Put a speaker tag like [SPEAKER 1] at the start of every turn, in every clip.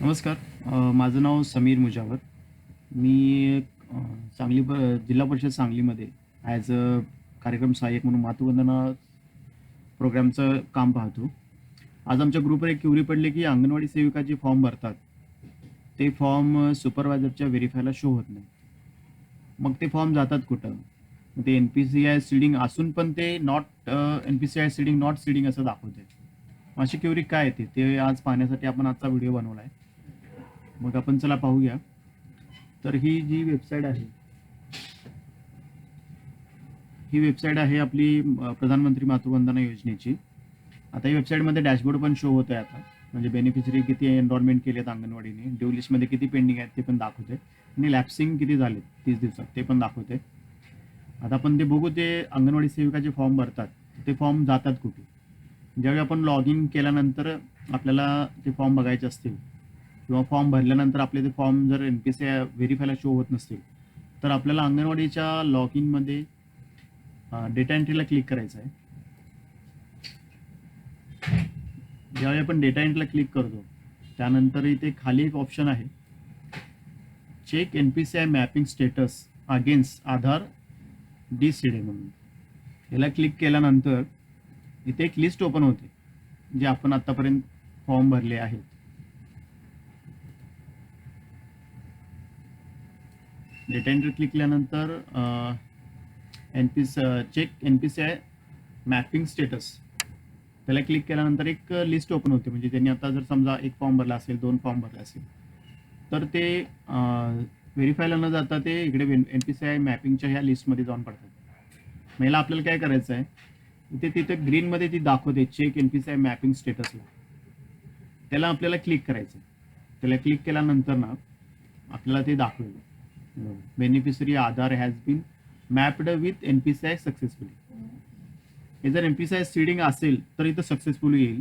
[SPEAKER 1] नमस्कार. माझं नाव समीर मुजावर मी सांगली प जिल्हा परिषद सांगलीमध्ये ॲज अ कार्यक्रम सहाय्यक म्हणून मातृवंदना प्रोग्रामचं काम पाहतो. आज आमच्या ग्रुपवर एक क्युरी पडली की अंगणवाडी सेविका जे फॉर्म भरतात. ते फॉर्म सुपरवायझरच्या व्हेरीफायला शो होत नाही. मग ते फॉर्म जातात कुठं? मग ते N P C I seeding असून पण ते not N P C I seeding not seeding असं दाखवते अशी क्युरी काय येते ते? आज पाहण्यासाठी आपण आजचा व्हिडिओ बनवला आहे. मग आपण चला पाहूया. तर ही जी वेबसाईट आहे ही वेबसाईट आहे आपली प्रधानमंत्री मातृवंदना योजनेची. आता ही वेबसाईटमध्ये डॅशबोर्ड पण शो होत आहे आता. म्हणजे बेनिफिशरी किती एनरोलमेंट आहेत अंगणवाडीने ड्यू लिस्टमध्ये किती पेंडिंग आहेत ते पण दाखवते आणि लॅप्सिंग किती झाले तीस दिवसात ते पण दाखवते आता आपण ते बघू ते अंगणवाडी सेविकाचे फॉर्म भरतात. ते फॉर्म जातात कुठे? ज्यावेळी आपण लॉग इन केल्यानंतर आपल्याला ते फॉर्म बघायचे असतील किंवा फॉर्म भरल्यानंतर आपले ते फॉर्म जर एन पी सी व्हेरीफायला शो होत नसतील तर आपल्याला अंगणवाडीच्या लॉग इनमध्ये डेटा एंट्रीला क्लिक करायचं आहे ज्यावेळी आपण डेटा एंट्रीला क्लिक करतो त्यानंतर इथे खाली एक ऑप्शन आहे. Check N P C I mapping status against Aadhaar D C D म्हणून. याला क्लिक केल्यानंतर इथे एक लिस्ट ओपन होते जे आपण आत्तापर्यंत फॉर्म भरले आहेत. डेटेंडर क्लिकल्यानंतर क्लिक केल्यानंतर N P check N P C I mapping status त्याला क्लिक केल्यानंतर एक लिस्ट ओपन होते. म्हणजे त्यांनी आता जर समजा एक फॉर्म भरला असेल दोन फॉर्म भरला असेल तर ते व्हेरीफायला न जाता ते इकडे एन पी सी आय मॅपिंगच्या ह्या लिस्टमध्ये जाऊन पडतात. महिला आपल्याला काय करायचं आहे? इथे तिथे ग्रीनमध्ये ती दाखवते check N P C I mapping स्टेटसला त्याला आपल्याला क्लिक करायचं आहे. त्याला क्लिक केल्यानंतर ना आपल्याला ते दाखवेल. Beneficiary Aadhaar has been mapped with N P C I successfully हे जर N P C I seeding असेल तर इथं सक्सेसफुल येईल.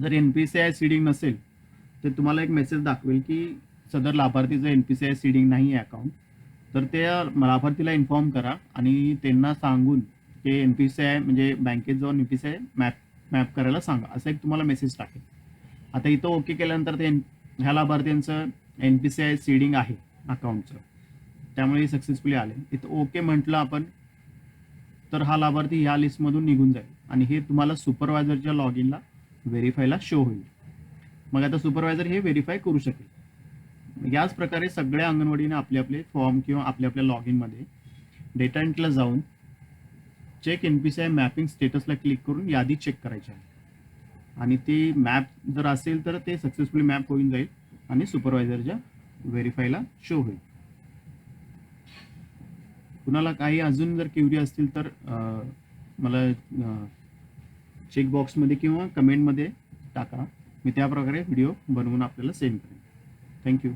[SPEAKER 1] जर N P C I seeding नसेल तर तुम्हाला एक मेसेज दाखवेल की सदर लाभार्थीचं N P C I seeding नाही आहे अकाउंट तर त्या लाभार्थीला इन्फॉर्म करा आणि त्यांना सांगून ते एन पी सी आय म्हणजे बँकेत जाऊन N P C I map map करायला सांगा. असं एक तुम्हाला मेसेज टाकेल. आता इथं ओके केल्यानंतर ते ह्या लाभार्थ्यांचं N P C I seeding आहे अकाउंटचं त्यामुळे सक्सेसफुली आले. इथं ओके म्हटलं आपण तर हा लाभार्थी ह्या लिस्टमधून निघून जाईल. आणि हे तुम्हाला सुपरवायझरच्या लॉग इनला व्हेरीफायला शो होईल. मग आता सुपरवायझर हे व्हेरीफाय करू शकेल. याच प्रकारे सगळ्या अंगणवाडीने आपले आपले फॉर्म किंवा आपल्या आपल्या लॉग इनमध्ये डेटा एंट्रीला जाऊन check N P C I mapping स्टेटसला क्लिक करून यादी चेक करायची आहे. आणि ती मॅप जर असेल तर ते सक्सेसफुली मॅप होऊन जाईल आणि सुपरवायझरच्या व्हेरीफायला शो होईल. कुणाला काही अजून जर क्युरी असतील तर मला चेक बॉक्समध्ये किंवा कमेंटमध्ये टाका. मी त्या प्रकारे व्हिडिओ बनवून आपल्याला सेंड करेन. थँक्यू